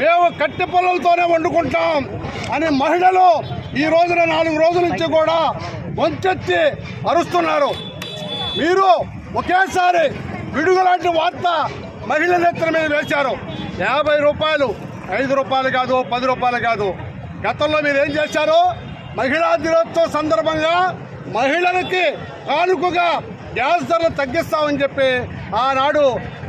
మేము కట్టె పొలలతోనే వండుకుంటాం అని మహిళలు ఈ రోజున నాలుగు రోజుల నుంచి కూడా వంచెత్తి అరుస్తున్నారు. మీరు ఒకేసారి విడుగులాంటి వార్త మహిళల నెత్తిన మీద వేశారు. యాభై రూపాయలు ఐదు రూపాయలు కాదు పది రూపాయలు కాదు. గతంలో మీరు ఏం చేశారు? మహిళా దినోత్సవం సందర్భంగా మహిళలకి కానుకగా గ్యాస్ ధరలు తగ్గిస్తామని చెప్పి ఆనాడు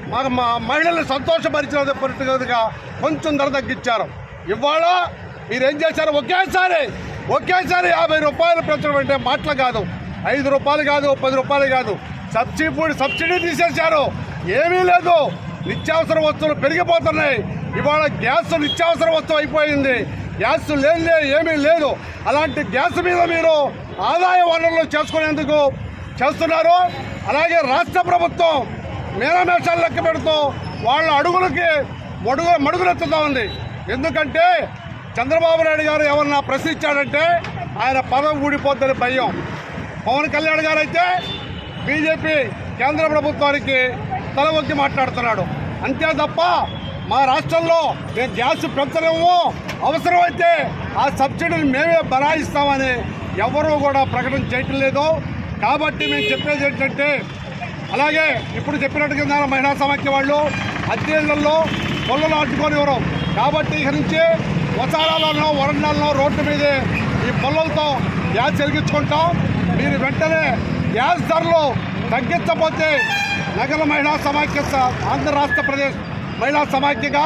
మాకు మా మహిళల్ని సంతోషపరిచినట్టుగా కొంచెం ధర తగ్గించారు. ఇవాళ మీరేం చేశారు? ఒకేసారి ఒకేసారి యాభై రూపాయలు పెంచడం అంటే మాటలు కాదు. ఐదు రూపాయలు కాదు పది రూపాయలు కాదు. సబ్సిడీ సబ్సిడీ తీసేశారు. ఏమీ లేదు. నిత్యావసర వస్తువులు పెరిగిపోతున్నాయి. ఇవాళ గ్యాస్ నిత్యావసర వస్తువు అయిపోయింది. గ్యాస్ లేదు ఏమీ లేదు. అలాంటి గ్యాస్ మీద మీరు ఆదాయ వనరులు చేసుకునేందుకు చేస్తున్నారు. అలాగే రాష్ట్ర ప్రభుత్వం మేనమేషాలు లెక్క పెడుతూ వాళ్ళ అడుగులకి మడుగు మడుగులెత్తుతా ఉంది. ఎందుకంటే చంద్రబాబు నాయుడు గారు ఎవరన్నా ప్రశ్నించాడంటే ఆయన పదవి ఊడిపోద్దని భయం. పవన్ కళ్యాణ్ గారు అయితే బీజేపీ కేంద్ర ప్రభుత్వానికి తల వంచి మాట్లాడుతున్నాడు. అంతే తప్ప మా రాష్ట్రంలో మేము గ్యాస్ పెంచలేము. అవసరమైతే ఆ సబ్సిడీని మేమే బరాయిస్తామని ఎవరూ కూడా ప్రకటన చేయటం లేదు. కాబట్టి మేము చెప్పేది ఏంటంటే అలాగే ఇప్పుడు చెప్పినట్టు కింద మహిళా సమాఖ్య వాళ్ళు అద్దెళ్ళలో పొల్లలు అడ్డుకొని ఇవ్వరు కాబట్టి ఇక నుంచి వసారాలలో వరండాలలో రోడ్డు మీదే ఈ పొల్లలతో గ్యాస్ చెరిగించుకుంటాం మీరు వెంటనే గ్యాస్ ధరలు తగ్గించకపోతే నగర మహిళా సమాఖ్య స- ఆంధ్ర రాష్ట్ర ప్రదేశ్ మహిళా సమాఖ్యగా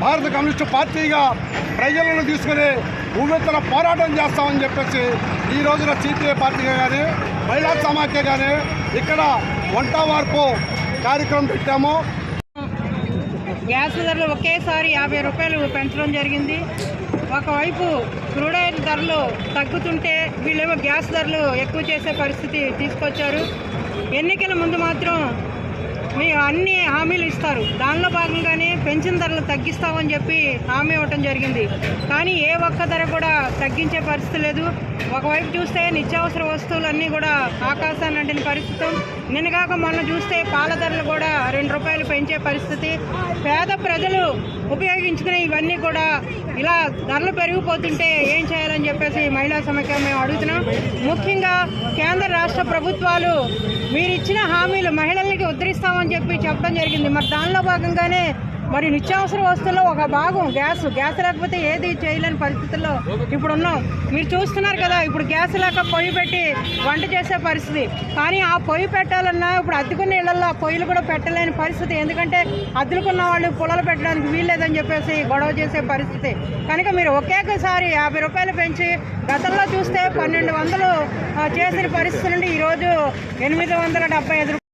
భారత కమ్యూనిస్టు పార్టీగా ప్రజలను తీసుకుని ఉవ్వెత్తున పోరాటం చేస్తామని చెప్పేసి ఈ రోజున సిపిఐ పార్టీగా కానీ మహిళా సమాఖ్య కానీ ఇక్కడ వంట వార్పు కార్యక్రమం పెట్టాము. గ్యాస్ ధరలు ఒకేసారి యాభై రూపాయలు పెంచడం జరిగింది. ఒకవైపు క్రూడ్ ఆయిల్ ధరలు తగ్గుతుంటే వీళ్ళేమో గ్యాస్ ధరలు ఎక్కువ చేసే పరిస్థితి తీసుకొచ్చారు. ఎన్నికల ముందు మాత్రం మీ అన్ని హామీలు ఇస్తారు. దానిలో భాగంగానే పెంచిన ధరలు తగ్గిస్తామని చెప్పి హామీ ఇవ్వటం జరిగింది. కానీ ఏ ఒక్క ధర కూడా తగ్గించే పరిస్థితి లేదు. ఒకవైపు చూస్తే నిత్యావసర వస్తువులన్నీ కూడా ఆకాశాన్ని అంటిన పరిస్థితి. నిన్నగాక మొన్న చూస్తే పాల ధరలు కూడా రెండు రూపాయలు పెంచే పరిస్థితి. పేద ప్రజలు ఉపయోగించుకునే ఇవన్నీ కూడా ఇలా ధరలు పెరిగిపోతుంటే ఏం చేయాలని చెప్పేసి మహిళా సమైక్య మేము అడుగుతున్నాం. ముఖ్యంగా కేంద్ర రాష్ట్ర ప్రభుత్వాలు మీరు ఇచ్చిన హామీలు మహిళలకి ఉద్ధరిస్తామని చెప్పి చెప్పడం జరిగింది. మరి దానిలో భాగంగానే మరి నిత్యావసర వస్తువుల్లో ఒక భాగం గ్యాస్. గ్యాస్ లేకపోతే ఏది చేయలేని పరిస్థితుల్లో ఇప్పుడు ఉన్నాం మీరు చూస్తున్నారు కదా ఇప్పుడు గ్యాస్ లేక పొయ్యి పెట్టి వంట చేసే పరిస్థితి. కానీ ఆ పొయ్యి పెట్టాలన్నా ఇప్పుడు అద్దెకున్న ఇళ్ళలో ఆ పొయ్యిలు కూడా పెట్టలేని పరిస్థితి. ఎందుకంటే అద్దెకున్న వాళ్ళు పొలాలు పెట్టడానికి వీల్లేదని చెప్పేసి గొడవ చేసే పరిస్థితి. కనుక మీరు ఒకేసారి యాభై రూపాయలు పెంచి గతంలో చూస్తే పన్నెండు వందలు చేసిన పరిస్థితి నుండి ఈరోజు ఎనిమిది వందల డెబ్బై ఐదు